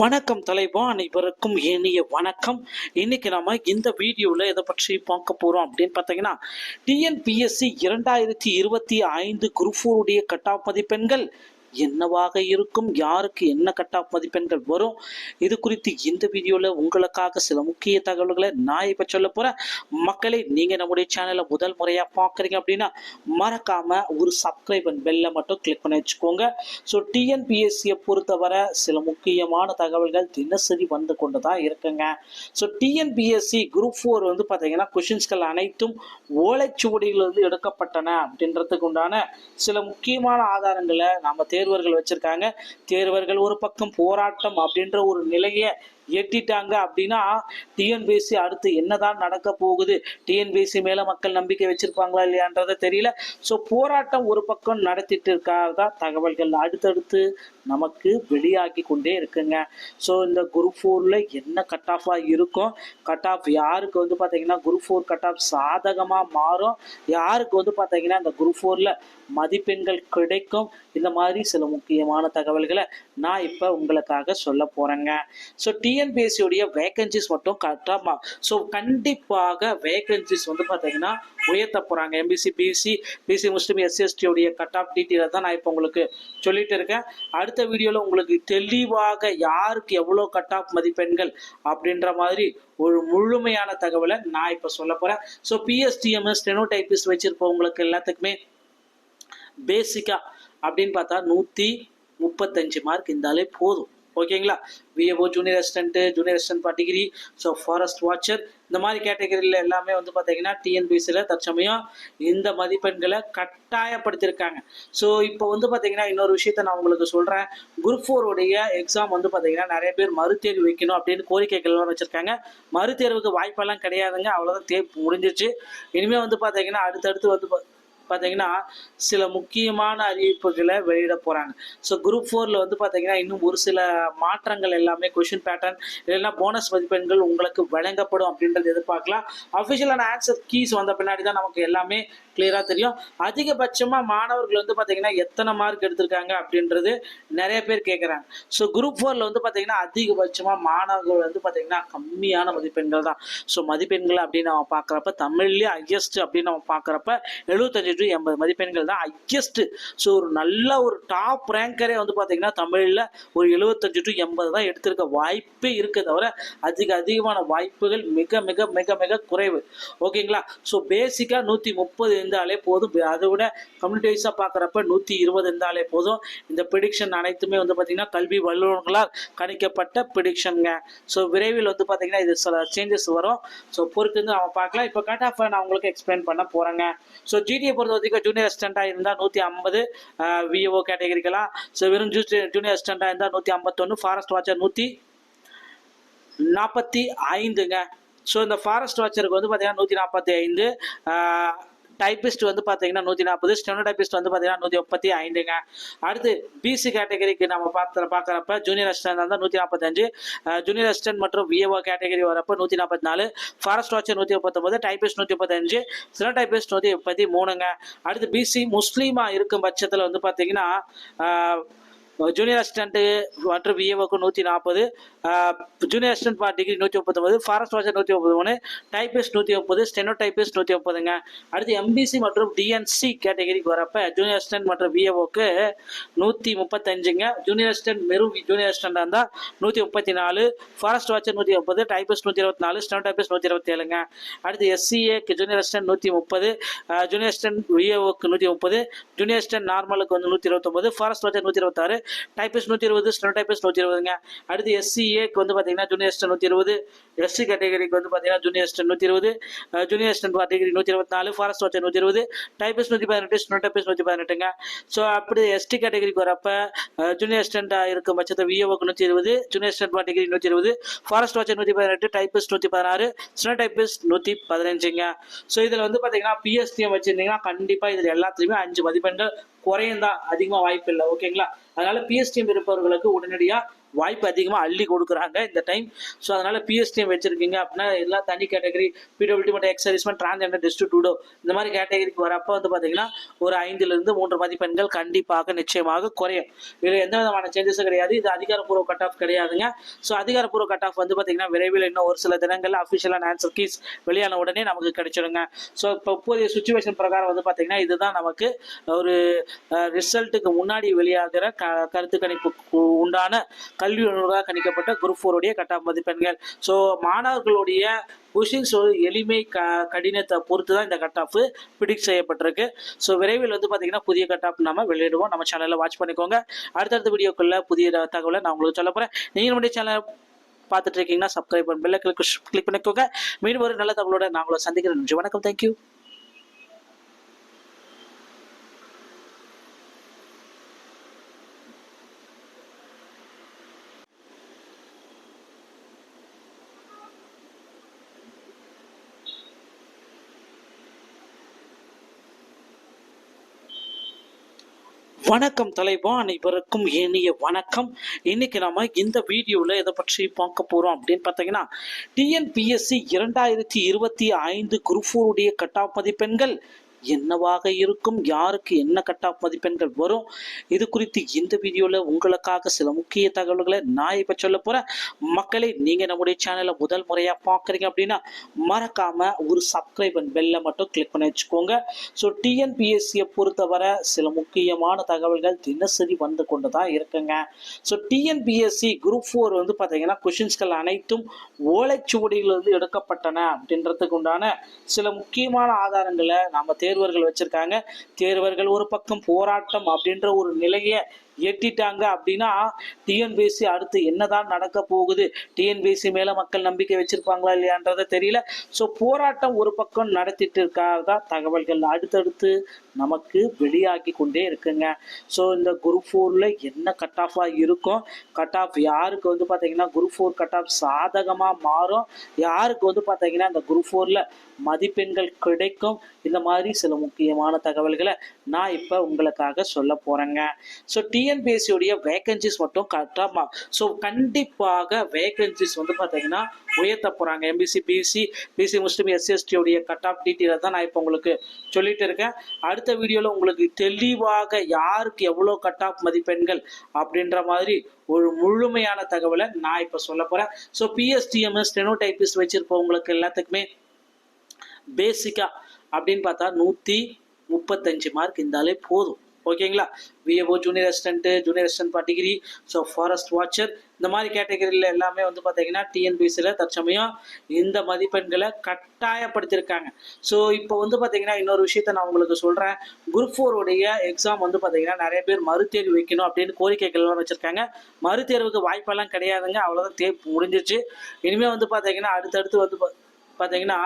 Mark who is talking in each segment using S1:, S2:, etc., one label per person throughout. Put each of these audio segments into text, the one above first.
S1: வணக்கம் தலைவா அனைவருக்கும் இனிய வணக்கம். இன்னைக்கு நாம இந்த வீடியோவில் எதை பற்றி பார்க்க போறோம் அப்படின்னு பார்த்தீங்கன்னா டிஎன்பிஎஸ்சி இரண்டாயிரத்தி இருபத்தி ஐந்து குரூப் ஃபோருடைய கட்டாப் மதிப்பெண்கள் என்னவாக இருக்கும்? யாருக்கு என்ன கட் ஆஃப் மதிப்பெண்கள் வரும்? இது குறித்து இந்த வீடியோவில் உங்களுக்காக சில முக்கிய தகவல்களை நான் இப்போ சொல்ல போகிறேன் மக்களே நீங்கள் நம்முடைய சேனலை முதல் முறையாக பார்க்குறீங்க அப்படின்னா மறக்காம ஒரு சப்ஸ்கிரைப் அண்ட் பெல்லை மட்டும் கிளிக் பண்ணி வச்சுக்கோங்க. ஸோ டிஎன்பிஎஸ்சியை பொறுத்தவரை சில முக்கியமான தகவல்கள் தினசரி வந்து கொண்டு தான் இருக்குங்க. ஸோ டிஎன்பிஎஸ்சி குரூப் ஃபோர் வந்து பார்த்தீங்கன்னா கொஷின்ஸ்கள் அனைத்தும் ஓலைச்சுவடியிலிருந்து எடுக்கப்பட்டன அப்படின்றதுக்கு உண்டான சில முக்கியமான ஆதாரங்களை நம்ம தேர்வர்கள் வச்சிருக்காங்க. தேர்வர்கள் ஒரு பக்கம் போராட்டம் அப்படின்ற ஒரு நிலையை எட்டிட்டாங்க அப்படின்னா டிஎன்பிஎஸ்சி அடுத்து என்னதான் நடக்க போகுது? டிஎன்பிஎஸ்சி மேல மக்கள் நம்பிக்கை வச்சிருப்பாங்களா இல்லையான்றதை தெரியல. ஸோ போராட்டம் ஒரு பக்கம் நடத்திட்டு இருக்காதா தகவல்கள் அடுத்தடுத்து நமக்கு வெளியாகி கொண்டே இருக்குங்க. ஸோ இந்த குரூப் ஃபோரில் என்ன கட் ஆஃபாக இருக்கும்? கட் ஆஃப் யாருக்கு வந்து பார்த்தீங்கன்னா குரூப் ஃபோர் கட் ஆஃப் சாதகமாக மாறும்? யாருக்கு வந்து பார்த்தீங்கன்னா இந்த குரூப் ஃபோரில் மதிப்பெண்கள் கிடைக்கும்? இந்த மாதிரி சில முக்கியமான தகவல்களை நான் இப்போ உங்களுக்காக சொல்ல போகிறேங்க ஸோ டி டிஎன்பிஎஸ்சியுடைய வேகன்சிஸ் மட்டும் கரெக்டாக ஸோ கண்டிப்பாக வேகன்சிஸ் வந்து பார்த்தீங்கன்னா உயர்த்த போகிறாங்க எம்பிசி பிசி பிசி முஸ்லீம் எஸ்சிஎஸ்டியோடைய கட் ஆஃப் டீட்டெயிலை தான் நான் இப்போ உங்களுக்கு சொல்லிட்டு இருக்கேன். அடுத்த வீடியோவில் உங்களுக்கு தெளிவாக யாருக்கு எவ்வளோ கட் ஆஃப் மதிப்பெண்கள் அப்படின்ற மாதிரி ஒரு முழுமையான தகவலை நான் இப்போ சொல்ல போகிறேன் ஸோ பிஎஸ்டிஎம்எஸ் டெனோடைபிஸ் வச்சிருப்பவங்களுக்கு எல்லாத்துக்குமே பேசிக்காக அப்படின்னு பார்த்தா நூற்றி முப்பத்தஞ்சு மார்க் இருந்தாலே போதும். ஓகேங்களா? VAO junior assistant junior assistant degree so forest watcher இந்த மாதிரி கேட்டகரியில் எல்லாமே வந்து பார்த்தீங்கன்னா டிஎன்பிசியில் தற்சமயம் இந்த மதிப்பெண்களை கட்டாயப்படுத்தியிருக்காங்க ஸோ இப்போ வந்து பார்த்தீங்கன்னா இன்னொரு விஷயத்த நான் உங்களுக்கு சொல்கிறேன் குரூப் ஃபோருடைய எக்ஸாம் வந்து பார்த்தீங்கன்னா நிறைய பேர் மறுதேர்வு வைக்கணும் அப்படின்னு கோரிக்கைகள்லாம் வச்சுருக்காங்க. மறுதேர்வுக்கு வாய்ப்பெல்லாம் கிடையாதுங்க. அவ்வளோதான் தே முடிஞ்சிருச்சு. இனிமேல் வந்து பார்த்தீங்கன்னா அடுத்தடுத்து வந்து பா- பார்த்தீங்கன்னா சில முக்கியமான அறிவிப்புகளை வெளியிட போகிறாங்க ஸோ குரூப் ஃபோரில் வந்து பார்த்தீங்கன்னா இன்னும் ஒரு சில மாற்றங்கள் எல்லாமே கொஷின் பேட்டர்ன் இல்லைன்னா போனஸ் மதிப்பெண்கள் உங்களுக்கு வழங்கப்படும் அப்படின்றது எதிர்பார்க்கலாம். அஃபிஷியலான ஆன்சர் கீஸ் வந்த பின்னாடி தான் நமக்கு எல்லாமே கிளியராக தெரியும். அதிகபட்சமாக மாணவர்கள் வந்து பார்த்தீங்கன்னா எத்தனை மார்க் எடுத்திருக்காங்க அப்படின்றது நிறைய பேர் கேட்குறாங்க ஸோ குரூப் ஃபோரில் வந்து பார்த்தீங்கன்னா அதிகபட்சமாக மாணவர்கள் வந்து பார்த்தீங்கன்னா கம்மியான மதிப்பெண்கள் தான். ஸோ மதிப்பெண்கள் அப்படின்னு நம்ம பார்க்குறப்ப தமிழ்லேயே ஹையஸ்ட் அப்படின்னு நம்ம பார்க்குறப்ப எழுபத்தஞ்சு டு எண்பது மதிப்பெண்கள் தான் ஹையஸ்ட் ஸோ ஒரு நல்ல ஒரு டாப் ரேங்கரே வந்து பார்த்தீங்கன்னா தமிழில் ஒரு எழுபத்தஞ்சு டு எண்பது தான் எடுத்திருக்க வாய்ப்பே இருக்க தவிர அதிக அதிகமான வாய்ப்புகள் மிக மிக மிக மிக குறைவு. ஓகேங்களா? ஸோ பேசிக்காக நூற்றி முப்பது இருந்தாலே போதும். அதை விட கம்யூனிட்டி வைஸாக பார்க்குறப்ப நூற்றி இருபது இருந்தாலே போதும். இந்த ப்ரிடிக்ஷன் அனைத்துமே வந்து பார்த்திங்கன்னா கல்வி வல்லுநர்களால் கணிக்கப்பட்ட ப்ரிடிக்ஷனுங்க ஸோ விரைவில் வந்து பார்த்திங்கன்னா இது சில சேஞ்சஸ் வரும். ஸோ பொறுத்து வந்து நம்ம பார்க்கலாம். இப்போ கட் ஆஃப் நான் உங்களுக்கு எக்ஸ்பிளைன் பண்ண போகிறேங்க ஸோ ஜிடிஏ பொறுத்த வரைக்கும் ஜூனியர் அசிஸ்டண்ட்டாக இருந்தால் நூற்றி ஐம்பது விஓ கேட்டகரிக்கெல்லாம். ஸோ வெறும் ஜூனியர் அசிஸ்டண்ட்டாக இருந்தால் நூற்றி ஐம்பத்தொன்று ஃபாரஸ்ட் வாட்சர் நூற்றி நாற்பத்தி ஐந்துங்க. ஸோ இந்த ஃபாரஸ்ட் வாட்சருக்கு வந்து பார்த்தீங்கன்னா நூற்றி நாற்பத்தி ஐந்து டைபிஸ்ட் வந்து பார்த்தீங்கன்னா நூற்றி நாற்பது ஸ்டெனோ டைபிஸ்ட் வந்து பார்த்தீங்கன்னா நூற்றி முப்பத்தி ஐந்துங்க. அடுத்து பிசி கேட்டகரிக்கு நம்ம பார்த்து பார்க்குறப்ப ஜூனியர் அசிஸ்டன்ட் இருந்தால் நூற்றி நாற்பத்தஞ்சு ஜூனியர் அசிஸ்டன்ட் மற்றும் விஏஓ கேட்டகரி வரப்போ நூற்றி நாற்பத்தி நாலு ஃபாரஸ்ட் வாட்சர் நூற்றி முப்பத்தொம்பது டைபிஸ்ட் நூற்றி முப்பத்தஞ்சு ஸ்டெனோ டைபிஸ்ட் நூற்றி முப்பத்தி மூணுங்க. அடுத்து பிசி முஸ்லீமாக இருக்கும் பட்சத்தில் வந்து பார்த்தீங்கன்னா ஜூனியர் அசிஸ்டன்ட்டு மற்றும் விஏஓக்கு நூற்றி நாற்பது ஜூனியர் அசிஸ்டன்ட் பார் டிகிரி நூற்றி முப்பத்தொம்பது ஃபாரஸ்ட் வாட்சர் நூற்றி முப்பது மூணு டைபிஸ்ட் நூற்றி முப்பது. ஸ்டெனோ டைபிஸ்ட் நூற்றி முப்பதுங்க. அடுத்து எம்பிசி மற்றும் டிஎன்சி கேட்டகரிக்கு வரப்ப ஜூனியர் அசிஸ்டன்ட் மற்றும் விஏஓக்கு நூற்றி முப்பத்தஞ்சுங்க. ஜூனியர் அசிஸ்டன்ட் மெரு ஜூனியர் அசிஸ்டண்டாக இருந்தால் நூற்றி முப்பத்தி நாலு ஃபாரஸ்ட் வாட்சர் நூற்றி முப்பது. டைபிஸ்ட் நூற்றி இருபத்தி நாலு ஸ்டெனோ டைபிஸ்ட் நூற்றி இருபத்தி ஏழுங்க அடுத்து எஸ்சிஏக்கு ஜூனியர் அசிஸ்டன்ட் நூற்றி முப்பது. ஜூனியர் அசிஸ்டன்ட் விஏஓக்கு நூற்றி முப்பது. ஜூனியர் அசிஸ்டன்ட் நார்மலுக்கு வந்து நூற்றி இருபத்தொம்பது ஃபாரஸ்ட் வாட்சர் நூற்றி இருபத்தாறு. டைப்பிஸ்ட் நூற்றி இருபது ஸ்டெனோ டைபிஸ்ட் நூற்றி இருபதுங்க. அடுத்து எஸ்சிஏக்கு வந்து பார்த்தீங்கன்னா ஜூனியர் அசிஸ்டன்ட் நூற்றி இருபது. எஸ்சி கேட்டகரிக்கு வந்து பார்த்தீங்கன்னா ஜூனியர் அசிஸ்டன்ட் நூற்றி இருபது. ஜூனியர் அசிஸ்டன்ட் டிகிரி நூற்றி இருபத்தி நாலு ஃபாரஸ்ட் வாட்சர் நூற்றி இருபது. டைப்பிஸ்ட் நூற்றி பதினெட்டு ஸ்டெனோ டைபிஸ்ட் நூற்றி பதினெட்டுங்க. ஸோ அப்படி எஸ்டி கேட்டகரிக்கு வரப்ப ஜூனியர் அசிஸ்டண்டாக இருக்கும் பட்சத்தில் விஏஓக்கு நூற்றி இருபது ஜூனியர் அசிஸ்டன்ட் டிகிரி நூற்றி இருபது. ஃபாரஸ்ட் வாட்சர் நூற்றி பதினெட்டு டைப்பிஸ்ட் நூற்றி பதினாறு ஸ்டெனோ டைபிஸ்ட் நூற்றி பதினஞ்சுங்க. ஸோ இதில் வந்து பார்த்தீங்கன்னா பிஎஸ்டிஎம் வச்சுருந்தீங்கன்னா கண்டிப்பாக இதில் எல்லாத்துலேயுமே அஞ்சு மதிப்பெண்கள் குறையும் தான் அதிகமாக வாய்ப்பு இல்லை ஓகேங்களா அதனால பிஎஸ்டிஎம் இருப்பவர்களுக்கு உடனடியாக வாய்ப்பு அதிகமாக அள்ளி கொடுக்குறாங்க இந்த டைம் ஸோ அதனால் பிஎஸ்டிஎம் வச்சுருக்கீங்க அப்படின்னா எல்லா தனி கேட்டகரி பிடபிள்டி மற்றும் எக்ஸரிஸ்மெண்ட் டிரான்ஸ்ஜெண்டர் டிஸ்ட்ரிபியூட்டோ இந்த மாதிரி கேட்டகரிக்கு வரப்போ வந்து பார்த்தீங்கன்னா ஒரு ஐந்துலேருந்து மூன்று மதிப்பெண்கள் கண்டிப்பாக நிச்சயமாக குறையும். இதில் எந்த விதமான சேஞ்சஸும் கிடையாது. இது அதிகாரப்பூர்வ கட் ஆஃப் கிடையாதுங்க. ஸோ அதிகாரப்பூர்வ கட் ஆஃப் வந்து பார்த்தீங்கன்னா விரைவில் இன்னும் ஒரு சில தினங்களில் அஃபிஷியலான ஆன்சர் கீஸ் வெளியான உடனே நமக்கு கிடைச்சிடுங்க. ஸோ இப்போ இப்போதைய சுச்சுவேஷன் பிரகாரம் வந்து பார்த்தீங்கன்னா இதுதான் நமக்கு ஒரு ரிசல்ட்டுக்கு முன்னாடி வெளியாகிற க கருத்து கணிப்புக்கு உண்டான கல்வி உணர்வாக கணிக்கப்பட்ட குரூப் ஃபோருடைய கட் மதிப்பெண்கள். ஸோ மாணவர்களுடைய கொஷின்ஸ் எளிமை க கடினத்தை பொறுத்து தான் இந்த கட் ஆஃப் பிடிக் செய்யப்பட்டிருக்கு. ஸோ விரைவில் வந்து பார்த்தீங்கன்னா புதிய கட் ஆஃப் நம்ம வெளியிடுவோம். நம்ம சேனலில் வாட்ச் பண்ணிக்கோங்க. அடுத்தடுத்த வீடியோக்குள்ள புதிய தகவலை நான் உங்களுக்கு சொல்ல போகிறேன் நீங்கள் நம்முடைய சேனல் பார்த்துட்டு இருக்கீங்கன்னா சப்ஸ்கிரைப் பண்ணி பெல்ல கிளிக் கிளிக் பண்ணிக்கோங்க. மீண்டும் ஒரு நல்ல தகவலோட நான் உங்களை சந்திக்கிறேன். நன்றி வணக்கம். தேங்க்யூ வணக்கம் தலைவா அனைவருக்கும் இனிய வணக்கம். இன்னைக்கு நாம இந்த வீடியோவில் எதை பற்றி பார்க்க போறோம் அப்படின்னு பார்த்தீங்கன்னா டிஎன்பிஎஸ்சி இரண்டாயிரத்தி இருபத்தி ஐந்து குரூப் ஃபோருடைய கட் ஆஃப் மதிப்பெண்கள் என்னவாக இருக்கும்? யாருக்கு என்ன கட் ஆஃப் மதிப்பெண்கள் வரும்? இது குறித்து இந்த வீடியோவில் உங்களுக்காக சில முக்கிய தகவல்களை நான் இப்போ சொல்ல போகிறேன் மக்களை நீங்கள் நம்முடைய சேனலை முதல் முறையாக பார்க்குறீங்க அப்படின்னா மறக்காம ஒரு சப்ஸ்கிரைப் அண்ட் பெல்லை மட்டும் கிளிக் பண்ணி வச்சுக்கோங்க. ஸோ டிஎன்பிஎஸ்சியை பொறுத்தவரை சில முக்கியமான தகவல்கள் தினசரி வந்து கொண்டு தான் இருக்குங்க ஸோ டிஎன்பிஎஸ்சி குரூப் ஃபோர் வந்து பார்த்தீங்கன்னா கொஷின்ஸ்கள் அனைத்தும் ஓலைச்சுவடியிலிருந்து எடுக்கப்பட்டன அப்படின்றதுக்கு உண்டான சில முக்கியமான ஆதாரங்களை நம்ம தேர்வர்கள் வச்சிருக்காங்க. தேர்வர்கள் ஒரு பக்கம் போராட்டம் அப்படின்ற ஒரு நிலையை எட்டிட்டாங்க அப்படின்னா டிஎன்பிஎஸ்சி அடுத்து என்னதான் நடக்க போகுது? டிஎன்பிஎஸ்சி மேல மக்கள் நம்பிக்கை வச்சிருப்பாங்களா இல்லையான்றதை தெரியல. ஸோ போராட்டம் ஒரு பக்கம் நடத்திட்டு இருக்காதான் தகவல்கள் அடுத்தடுத்து நமக்கு வெளியாகி கொண்டே இருக்குங்க. ஸோ இந்த குரூப் ஃபோரில் என்ன கட் ஆஃபாக இருக்கும்? கட் ஆஃப் யாருக்கு வந்து பார்த்தீங்கன்னா குரூப் ஃபோர் கட் ஆஃப் சாதகமாக மாறும்? யாருக்கு வந்து பார்த்தீங்கன்னா இந்த குரூப் ஃபோரில் மதிப்பெண்கள் கிடைக்கும்? இந்த மாதிரி சில முக்கியமான தகவல்களை நான் இப்போ உங்களுக்காக சொல்ல போகிறேங்க ஸோ டி டிஎன்பிஎஸ்சியுடைய வேகன்சிஸ் மட்டும் கரெக்டாக ஸோ கண்டிப்பாக வேகன்சிஸ் வந்து பார்த்தீங்கன்னா உயர்த்த போகிறாங்க எம்பிசி பிசி பிசி முஸ்லீம் எஸ்சிஎஸ்டியோடைய கட் ஆஃப் டீட்டெயிலை தான் நான் இப்போ உங்களுக்கு சொல்லிட்டு இருக்கேன். அடுத்த வீடியோவில் உங்களுக்கு தெளிவாக யாருக்கு எவ்வளோ கட் ஆஃப் மதிப்பெண்கள் அப்படின்ற மாதிரி ஒரு முழுமையான தகவலை நான் இப்போ சொல்ல போகிறேன் ஸோ பிஎஸ்டிஎம்எஸ் டெனோடைபிஸ் வச்சுருப்பவங்களுக்கு எல்லாத்துக்குமே பேசிக்காக அப்படின்னு பார்த்தா நூற்றி முப்பத்தஞ்சு மார்க் இருந்தாலே போதும். ஓகேங்களா? VAO junior assistant junior assistant degree so forest watcher இந்த மாதிரி கேட்டகரியில் எல்லாமே வந்து பார்த்தீங்கன்னா டிஎன்பிசியில் தற்சமயம் இந்த மதிப்பெண்களை கட்டாயப்படுத்தியிருக்காங்க ஸோ இப்போ வந்து பார்த்தீங்கன்னா இன்னொரு விஷயத்த நான் உங்களுக்கு சொல்கிறேன் குரூப் ஃபோருடைய எக்ஸாம் வந்து பார்த்தீங்கன்னா நிறைய பேர் மறுதேர்வு வைக்கணும் அப்படின்னு கோரிக்கைகள்லாம் வச்சுருக்காங்க. மறுதேர்வுக்கு வாய்ப்பெல்லாம் கிடையாதுங்க. அவ்வளோதான் தே முடிஞ்சிருச்சு. இனிமேல் வந்து பார்த்தீங்கன்னா அடுத்தடுத்து வந்து பா- பார்த்தீங்கன்னா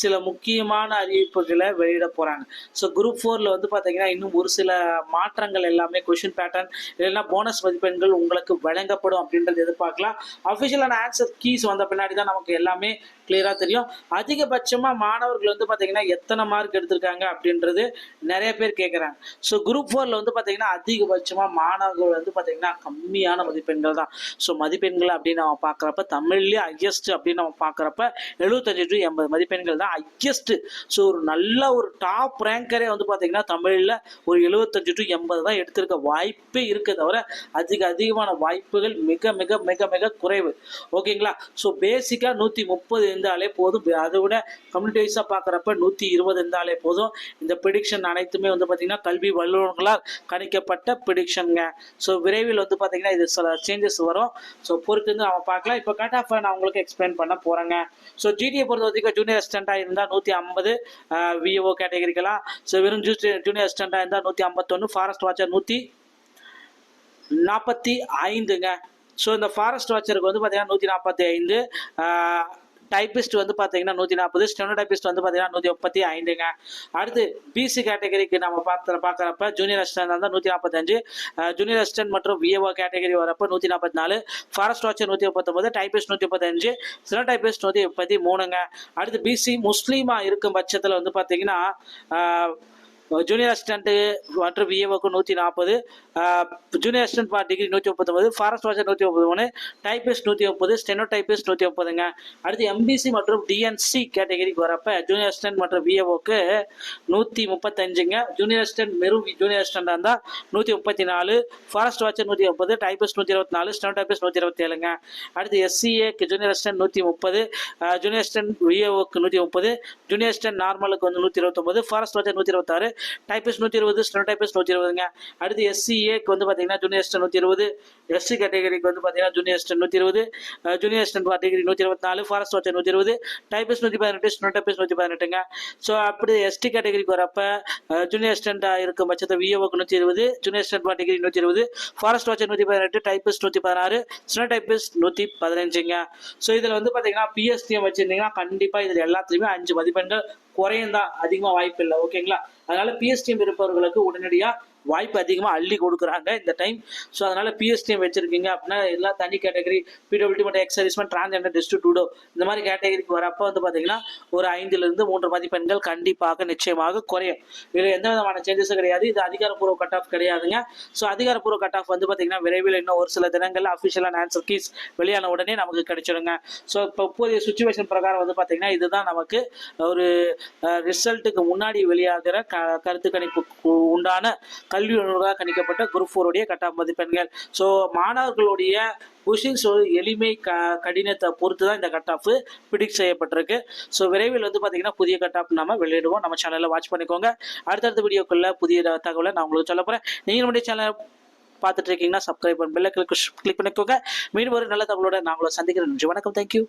S1: சில முக்கியமான அறிவிப்புகளை வெளியிட போகிறாங்க ஸோ குரூப் ஃபோரில் வந்து பார்த்தீங்கன்னா இன்னும் ஒரு சில மாற்றங்கள் எல்லாமே கொஷின் பேட்டர்ன் இல்லைன்னா போனஸ் மதிப்பெண்கள் உங்களுக்கு வழங்கப்படும் அப்படின்றது எதிர்பார்க்கலாம். அஃபிஷியலான ஆன்சர் கீஸ் வந்த பின்னாடி தான் நமக்கு எல்லாமே கிளியராக தெரியும். அதிகபட்சமாக மாணவர்கள் வந்து பார்த்தீங்கன்னா எத்தனை மார்க் எடுத்திருக்காங்க அப்படின்றது நிறைய பேர் கேட்குறாங்க ஸோ குரூப் ஃபோரில் வந்து பார்த்தீங்கன்னா அதிகபட்சமாக மாணவர்கள் வந்து பார்த்தீங்கன்னா கம்மியான மதிப்பெண்கள் தான். ஸோ மதிப்பெண்கள் அப்படின்னு நம்ம பார்க்குறப்ப தமிழ்லேயே ஹையஸ்ட் அப்படின்னு நம்ம பார்க்குறப்ப எழுபத்தஞ்சு டு எண்பது மதிப்பெண்கள் தான் ஹையஸ்ட் ஸோ ஒரு நல்ல ஒரு டாப் ரேங்கரே வந்து பார்த்தீங்கன்னா தமிழில் ஒரு எழுபத்தஞ்சு டு எண்பது தான் எடுத்திருக்க வாய்ப்பே இருக்க தவிர அதிக அதிகமான வாய்ப்புகள் மிக மிக மிக மிக குறைவு. ஓகேங்களா? ஸோ பேசிக்காக நூற்றி முப்பது இருந்தாலே போதும். அதை விட கம்யூனிட்டி வைஸாக பார்க்குறப்ப நூற்றி இருபது இருந்தாலே போதும். இந்த ப்ரிடிக்ஷன் அனைத்துமே வந்து பார்த்திங்கன்னா கல்வி வல்லுநர்களால் கணிக்கப்பட்ட ப்ரிடிக்ஷனுங்க ஸோ விரைவில் வந்து பார்த்திங்கன்னா இது சில சேஞ்சஸ் வரும். ஸோ பொறுத்து வந்து நம்ம பார்க்கலாம். இப்போ கட் ஆஃப் நான் உங்களுக்கு எக்ஸ்பிளைன் பண்ண போகிறேங்க ஸோ ஜிடியை பொறுத்த வரைக்கும் ஜூனியர் அசிஸ்டண்ட்டாக இருந்தால் நூற்றி ஐம்பது விஓ கேட்டகரிக்கெல்லாம். ஸோ வெறும் ஜூனியர் அசிஸ்டண்ட்டாக இருந்தால் நூற்றி ஐம்பத்தொன்று ஃபாரஸ்ட் வாட்சர் நூற்றி நாற்பத்தி ஐந்துங்க. ஸோ இந்த ஃபாரஸ்ட் வாட்சருக்கு வந்து பார்த்தீங்கன்னா நூற்றி நாற்பத்தி ஐந்து டைப்பிஸ்ட் வந்து பார்த்தீங்கன்னா நூற்றி நாற்பது ஸ்டெனோ டைப்பிஸ்ட் வந்து பார்த்தீங்கன்னா நூற்றி முப்பத்தி ஐந்துங்க. அடுத்து பிசி கேட்டகரிக்கு நம்ம பார்த்து பார்க்குறப்ப ஜூனியர் அசிஸ்டன்ட் இருந்தால் நூற்றி நாற்பத்தஞ்சு ஜூனியர் அசிஸ்டன்ட் மற்றும் விஏஓ கேட்டகரி வரப்போ நூற்றி நாற்பத்தி நாலு ஃபாரஸ்ட் வாட்சர் நூற்றி முப்பத்தொம்பது டைபிஸ்ட் நூற்றி முப்பத்தஞ்சு ஸ்டெனோ டைபிஸ்ட் நூற்றி முப்பத்தி மூணுங்க. அடுத்து பிசி முஸ்லீமாக இருக்கும் பட்சத்தில் வந்து பார்த்தீங்கன்னா ஜூனியர் அசிஸ்டண்ட்டு மற்றும் விஏஓக்கு நூற்றி நாற்பது ஜூனியர் அசிஸ்டன்ட் ஃபார் டிகிரி நூற்றி முப்பத்தொம்பது ஃபாரஸ்ட் வாட்சர் நூற்றி முப்பது மூணு டைபிஸ்ட் நூற்றி முப்பது. ஸ்டெனோ டைபிஸ்ட் நூற்றி முப்பதுங்க. அடுத்து எம்பிசி மற்றும் டிஎன்சி கேட்டகரிக்கு வரப்ப ஜூனியர் அசிஸ்டன்ட் மற்றும் விஏஓக்கு நூற்றி முப்பத்தஞ்சுங்க. ஜூனியர் அசிஸ்டன்ட் மெரு ஜூனியர் அசிஸ்டண்டாக இருந்தால் நூற்றி முப்பத்தி நாலு ஃபாரஸ்ட் வாட்சர் நூற்றி முப்பது. டைபிஸ்ட் நூற்றி இருபத்தி நாலு ஸ்டெனோ டைபிஸ்ட் நூற்றி இருபத்தி ஏழுங்க அடுத்து எஸ்சிஏக்கு ஜூனியர் அசிஸ்டன்ட் நூற்றி முப்பது. ஜூனியர் அசிஸ்டன்ட் விஏஓக்கு நூற்றி முப்பது. ஜூனியர் அசிஸ்டன்ட் நார்மலுக்கு வந்து நூற்றி இருபத்தொம்பது ஃபாரஸ்ட் வாட்சர் நூற்றி இருபத்தாறு. டைபிஸ்ட் நூற்றி இருபது ஸ்டெனோ டைபிஸ்ட் நூற்றி இருபதுங்க. அடுத்து எஸ்சிஏக்கு வந்து பார்த்தீங்கன்னா ஜூனியர் அசிஸ்டன்ட் நூற்றி இருபது. எஸ்சி கேட்டகரிக்கு வந்து பார்த்தீங்கன்னா ஜூனியர் அசிஸ்டன்ட் நூற்றி இருபது. ஜூனியர் அசிஸ்டன்ட் டிகிரி நூற்றி இருபத்தி நாலு ஃபாரஸ்ட் வாட்சர் நூற்றி இருபது. டைபிஸ்ட் நூற்றி பதினெட்டு ஸ்டெனோ டைபிஸ்ட் நூற்றி பதினெட்டுங்க. ஸோ அப்படி எஸ்டி கேட்டகரிக்கு வரப்ப ஜூனியர் ஸ்டெண்ட் இருக்கும் பட்சத்தில் விஏஓக்கு நூற்றி இருபது ஜூனியர் அசிஸ்டன்ட் டிகிரி நூற்றி இருபது. ஃபாரஸ்ட் வாட்சர் நூற்றி பதினெட்டு டைபிஸ்ட் நூற்றி பதினாறு ஸ்டெனோ டைபிஸ்ட் நூற்றி பதினஞ்சுங்க. ஸோ இதில் வந்து பார்த்தீங்கன்னா பிஎஸ்டிஎம் வச்சுருந்தீங்கன்னா கண்டிப்பாக இதில் எல்லாத்துலேயுமே அஞ்சு மதிப்பெண்கள் குறையும் தான் அதிகமாக வாய்ப்பு இல்லை ஓகேங்களா அதனால பிஎஸ்டிஎம் இருப்பவர்களுக்கு உடனடியாக வாய்ப்பு அதிகமாக அள்ளி கொடுக்குறாங்க இந்த டைம் ஸோ அதனால் பிஎஸ்டிஎம் வச்சுருக்கீங்க அப்படின்னா எல்லா தனி கேட்டகரி பிடபிள்யூடி மற்றும் எக்ஸரிஸ்மெண்ட் டிரான்ஸ்ஜெண்டர் டிஸ்ட்ரிபியூடோ இந்த மாதிரி கேட்டகரிக்கு வரப்போ வந்து பார்த்தீங்கன்னா ஒரு ஐந்துலேருந்து மூன்று மதிப்பெண்கள் கண்டிப்பாக நிச்சயமாக குறையும். இதில் எந்த விதமான சேஞ்சஸும் கிடையாது. இது அதிகாரப்பூர்வ கட் ஆஃப் கிடையாதுங்க. ஸோ அதிகாரப்பூர்வ கட் ஆஃப் வந்து பார்த்தீங்கன்னா விரைவில் இன்னும் ஒரு சில தினங்களில் அஃபிஷியலான ஆன்சர் கீஸ் வெளியான உடனே நமக்கு கிடைச்சிடுங்க. ஸோ இப்போ இப்போதைய சுச்சுவேஷன் பிரகாரம் வந்து பார்த்தீங்கன்னா இதுதான் நமக்கு ஒரு ரிசல்ட்டுக்கு முன்னாடி வெளியாகிற க கருத்து கணிப்பு உண்டான கல்வி உணர்வாக கணிக்கப்பட்ட குரூப் ஃபோருடைய கட்டாய மதிப்பெண்கள். ஸோ மாணவர்களுடைய கொஷின்ஸ் எளிமை க கடினத்தை பொறுத்து தான் இந்த கட் ஆஃப் பிடிக் செய்யப்பட்டிருக்கு. ஸோ விரைவில் வந்து பார்த்தீங்கன்னா புதிய கட் ஆஃப் நம்ம வெளியிடுவோம். நம்ம சேனலில் வாட்ச் பண்ணிக்கோங்க. அடுத்தடுத்த வீடியோக்குள்ள புதிய தகவலை நான் உங்களுக்கு சொல்ல போகிறேன் நீங்கள் நம்முடைய சேனல் பார்த்துட்டு இருக்கீங்கன்னா சப்ஸ்கிரைப் பண்ணி பெல்ல கிளிக் கிளிக் பண்ணிக்கோங்க. மீண்டும் ஒரு நல்ல தகவலோட நான் உங்களை சந்திக்கிறேன் நன்றி வணக்கம். தேங்க்யூ